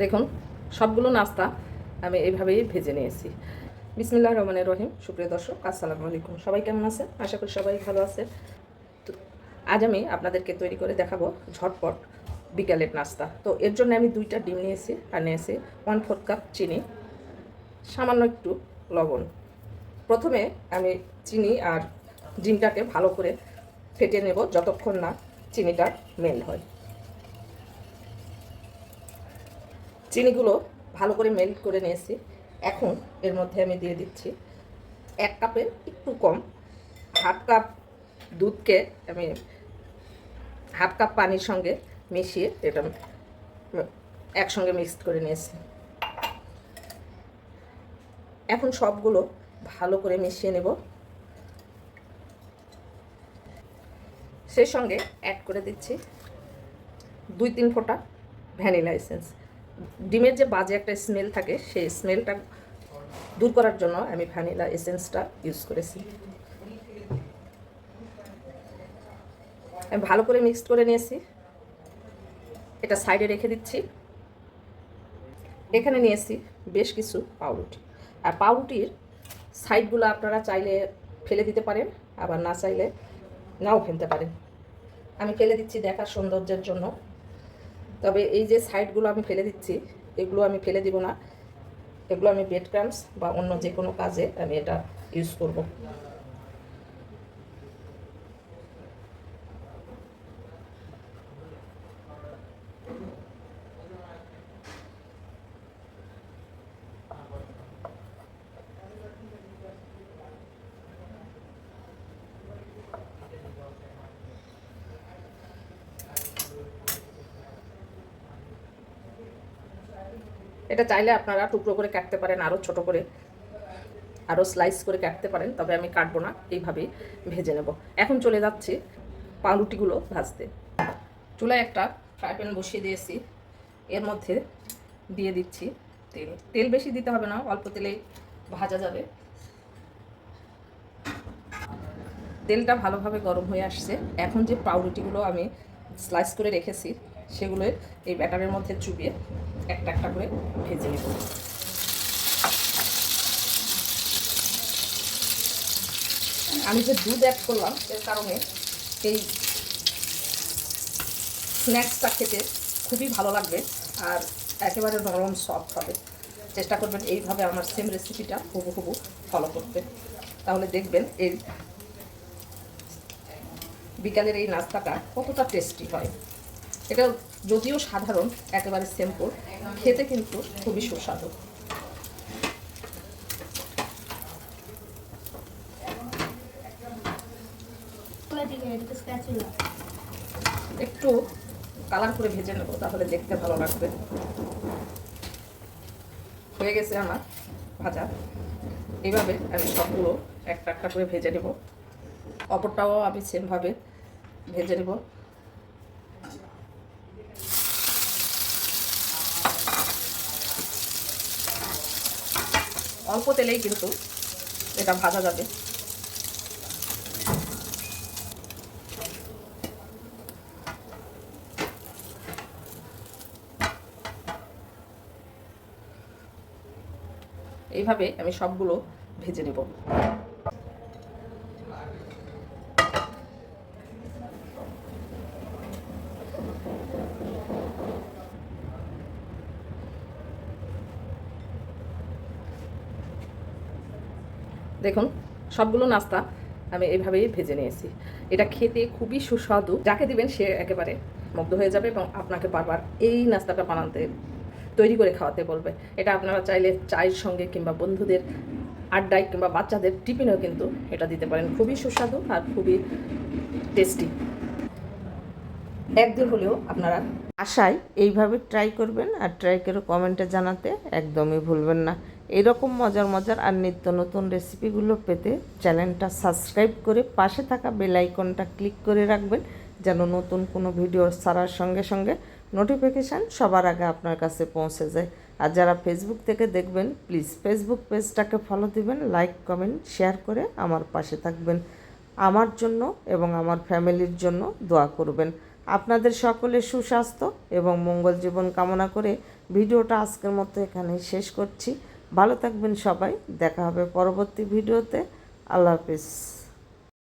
দেখুন, সবগুলো নাস্তা আমি এইভাবেই ভেজে নিয়েছি। বিসমিল্লা রহমানের রহিম, সুপ্রিয় দর্শক, আসসালামু আলাইকুম। সবাই কেমন আছেন? আশা করি সবাই ভালো আছে তো আজ আমি আপনাদেরকে তৈরি করে দেখাবো ঝটপট বিকালের নাস্তা। তো এর জন্য আমি দুইটা ডিম নিয়েছি আর নিয়েছি ওয়ান ফোর কাপ চিনি, সামান্য একটু লবণ। প্রথমে আমি চিনি আর ডিমটাকে ভালো করে ফেটে নেব, যতক্ষণ না চিনিটা মেল হয়। চিনিগুলো ভালো করে মেল্ট করে নিয়েছি। এখন এর মধ্যে আমি দিয়ে দিচ্ছি এক কাপের একটু কম, হাফ কাপ দুধকে আমি হাফ কাপ পানির সঙ্গে মিশিয়ে এটা একসঙ্গে মিক্সড করে নিয়েছি। এখন সবগুলো ভালো করে মিশিয়ে নেব। সেই সঙ্গে অ্যাড করে দিচ্ছি দুই তিন ফোঁটা ভ্যানিলা এসেন্স ডিমের যে বাজে একটা স্মেল থাকে, সেই স্মেলটা দূর করার জন্য আমি ভ্যানিলা এসেন্সটা ইউজ করেছি। আমি ভালো করে মিক্সড করে নিয়েছি। এটা সাইডে রেখে দিচ্ছি। এখানে নিয়েছি বেশ কিছু পাউরুটি। আর পাউরুটির সাইডগুলো আপনারা চাইলে ফেলে দিতে পারেন, আবার না চাইলে নাও ফেলতে পারেন। আমি ফেলে দিচ্ছি দেখার সৌন্দর্যের জন্য। তবে এই যে সাইডগুলো আমি ফেলে দিচ্ছি, এগুলো আমি ফেলে দিব না। এগুলো আমি বেড ক্রামস বা অন্য যে কোনো কাজে আমি এটা ইউজ করব। এটা চাইলে আপনারা টুকরো করে কাটতে পারেন আরও ছোট করে আরও স্লাইস করে কাটতে পারেন, তবে আমি কাটবো না এইভাবেই ভেজে নেব। এখন চলে যাচ্ছি পাউরুটিগুলো ভাজতে। চুলায় একটা ফ্রাই প্যান বসিয়ে দিয়েছি, এর মধ্যে দিয়ে দিচ্ছি তেল। তেল বেশি দিতে হবে না, অল্প তেলেই ভাজা যাবে। তেলটা ভালোভাবে গরম হয়ে আসছে। এখন যে পাউরুটিগুলো আমি স্লাইস করে রেখেছি সেগুলো এই ব্যাটারের মধ্যে চুবিয়ে একটা একটা করে ভেজে নেব। আমি যে দুধ অ্যাড করলাম, এর কারণে এই স্ন্যাক্সটা খেতে খুবই ভালো লাগবে আর একেবারে নরম সফট হবে। চেষ্টা করবেন এইভাবে আমার সেম রেসিপিটা হুবু হুবু ফলো করতে। তাহলে দেখবেন এই বিকালের এই নাস্তাটা কতটা টেস্টি হয়। এটা যদিও সাধারণ একেবারে সিম্পল খেতে কিন্তু খুবই সুস্বাদু। একটু কালার করে ভেজে নেব তাহলে দেখতে ভালো লাগবে। হয়ে গেছে আমার ভাজা। এইভাবে আমি সবগুলো একটা একটা করে ভেজে নেব। অপরটাও আমি সেমভাবে ভেজে নেব। অল্প তেলেই কিন্তু এটা ভাজা যাবে। এইভাবে আমি সবগুলো ভেজে নেব। দেখুন, সবগুলো নাস্তা আমি এইভাবেই ভেজে নিয়েছি। এটা খেতে খুবই সুস্বাদু। যাকে দিবেন সে একেবারে মুগ্ধ হয়ে যাবে এবং আপনাকে বারবার এই নাস্তাটা বানাতে, তৈরি করে খাওয়াতে বলবে। এটা আপনারা চাইলে চায়ের সঙ্গে কিংবা বন্ধুদের আড্ডায় কিংবা বাচ্চাদের টিফিনেও কিন্তু এটা দিতে পারেন। খুবই সুস্বাদু আর খুবই টেস্টি একদিন হলেও আপনারা আশায় এইভাবে ট্রাই করবেন আর ট্রাই করে কমেন্টে জানাতে একদমই ভুলবেন না। এরকম মজার মজার আর নিত্য নতুন রেসিপিগুলো পেতে চ্যানেলটা সাবস্ক্রাইব করে পাশে থাকা বেল আইকনটা ক্লিক করে রাখবেন, যেন নতুন কোনো ভিডিও ছাড়ার সঙ্গে সঙ্গে নোটিফিকেশান সবার আগে আপনার কাছে পৌঁছে যায়। আর যারা ফেসবুক থেকে দেখবেন প্লিজ ফেসবুক পেজটাকে ফলো দিবেন লাইক কমেন্ট শেয়ার করে আমার পাশে থাকবেন। আমার জন্য এবং আমার ফ্যামিলির জন্য দোয়া করবেন। আপনাদের সকলের সুস্বাস্থ্য এবং মঙ্গল জীবন কামনা করে ভিডিওটা আজকের মতো এখানে শেষ করছি। ভালো থাকবেন সবাই দেখা হবে পরবর্তী ভিডিওতে। আল্লাহ হাফিজ।